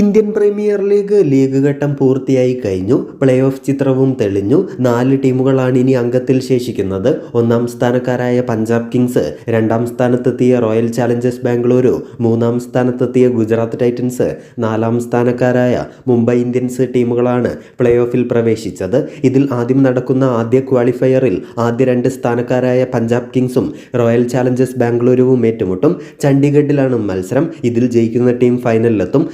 Indian premier league league ഘട്ടം പൂർത്തിയായി കഴിഞ്ഞു. പ്ലേ ഓഫ് ചിത്രവും തെളിഞ്ഞു. നാല് ടീമുകളാണ് ഇനി അംഗത്തിൽ ശേഷിക്കുന്നത്. ഒന്നാം സ്ഥാനക്കാരായ പഞ്ചാബ് കിങ്സ് രണ്ടാം സ്ഥാനത്തെത്തിയ റോയൽ ചാലഞ്ചേഴ്സ് ബാംഗ്ലൂരു മൂന്നാം സ്ഥാനത്തെത്തിയ ഗുജറാത്ത് ടൈറ്റൻസ് നാലാം സ്ഥാനക്കാരായ മുംബൈ ഇന്ത്യൻസ് ടീമുകളാണ് പ്ലേ ഓഫിൽ പ്രവേശിച്ചത്. ഇതിൽ ആദ്യം നടക്കുന്ന ആദ്യ ക്വാളിഫയറിൽ ആദ്യ രണ്ട് സ്ഥാനക്കാരായ പഞ്ചാബ് കിങ്സും റോയൽ ചാലഞ്ചേഴ്സ് ബാംഗ്ലൂരുവും ഏറ്റുമുട്ടും. ചണ്ഡീഗഡിലാണ് മത്സരം. ഇതിൽ ജയിക്കുന്ന ടീം ഫൈനലിലെത്തും.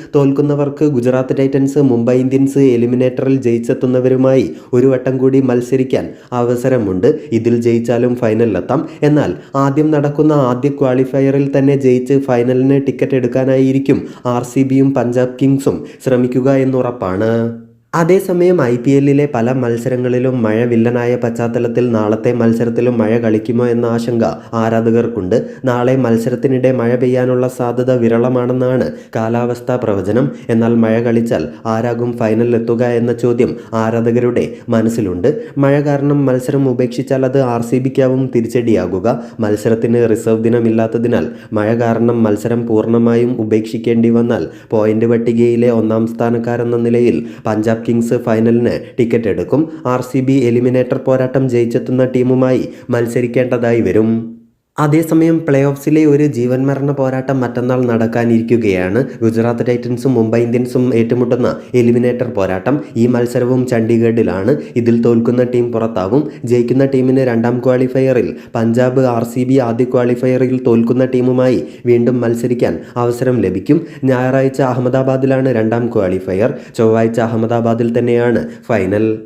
തോൽക്കുന്നവർക്ക് ഗുജറാത്ത് ടൈറ്റൻസ് മുംബൈ ഇന്ത്യൻസ് എലിമിനേറ്ററിൽ ജയിച്ചെത്തുന്നവരുമായി ഒരു വട്ടം കൂടി മത്സരിക്കാൻ അവസരമുണ്ട്. ഇതിൽ ജയിച്ചാലും ഫൈനലിലെത്താം. എന്നാൽ ആദ്യം നടക്കുന്ന ആദ്യ ക്വാളിഫയറിൽ തന്നെ ജയിച്ച് ഫൈനലിന് ടിക്കറ്റ് എടുക്കാനായിരിക്കും ആർ സി ബിയും പഞ്ചാബ് കിങ്സും ശ്രമിക്കുക എന്നുറപ്പാണ്. അതേസമയം ഐ പി എല്ലിലെ പല മത്സരങ്ങളിലും മഴ വില്ലനായ പശ്ചാത്തലത്തിൽ നാളത്തെ മത്സരത്തിലും മഴ കളിക്കുമോ എന്ന ആശങ്ക ആരാധകർക്കുണ്ട്. നാളെ മത്സരത്തിനിടെ മഴ പെയ്യാനുള്ള സാധ്യത വിരളമാണെന്നാണ് കാലാവസ്ഥാ പ്രവചനം. എന്നാൽ മഴ കളിച്ചാൽ ആരാകും ഫൈനലിലെത്തുക എന്ന ചോദ്യം ആരാധകരുടെ മനസ്സിലുണ്ട്. മഴ കാരണം മത്സരം ഉപേക്ഷിച്ചാൽ അത് ആർ സി ബിക്കാവും തിരിച്ചടിയാകുക. മത്സരത്തിന് റിസർവ് ദിനമില്ലാത്തതിനാൽ മഴ കാരണം മത്സരം പൂർണമായും ഉപേക്ഷിക്കേണ്ടി വന്നാൽ പോയിന്റ് പട്ടികയിലെ ഒന്നാം സ്ഥാനക്കാരെന്ന നിലയിൽ പഞ്ചാബ് കിങ്സ് ഫൈനലിന് ടിക്കറ്റ് എടുക്കും. ആർ എലിമിനേറ്റർ പോരാട്ടം ജയിച്ചെത്തുന്ന ടീമുമായി മത്സരിക്കേണ്ടതായി വരും. അതേസമയം പ്ലേ ഓഫ്സിലെ ഒരു ജീവൻ മരണ പോരാട്ടം മറ്റന്നാൾ നടക്കാനിരിക്കുകയാണ്. ഗുജറാത്ത് ടൈറ്റൻസും മുംബൈ ഇന്ത്യൻസും ഏറ്റുമുട്ടുന്ന എലിമിനേറ്റർ പോരാട്ടം ഈ മത്സരവും ചണ്ഡീഗഡിലാണ്. ഇതിൽ തോൽക്കുന്ന ടീം പുറത്താവും ജയിക്കുന്ന ടീമിന് രണ്ടാം ക്വാളിഫയറിൽ പഞ്ചാബ് ആർ സി ബി ആദ്യ ക്വാളിഫയറിൽ തോൽക്കുന്ന ടീമുമായി വീണ്ടും മത്സരിക്കാൻ അവസരം ലഭിക്കും. ഞായറാഴ്ച അഹമ്മദാബാദിലാണ് രണ്ടാം ക്വാളിഫയർ. ചൊവ്വാഴ്ച അഹമ്മദാബാദിൽ തന്നെയാണ് ഫൈനൽ.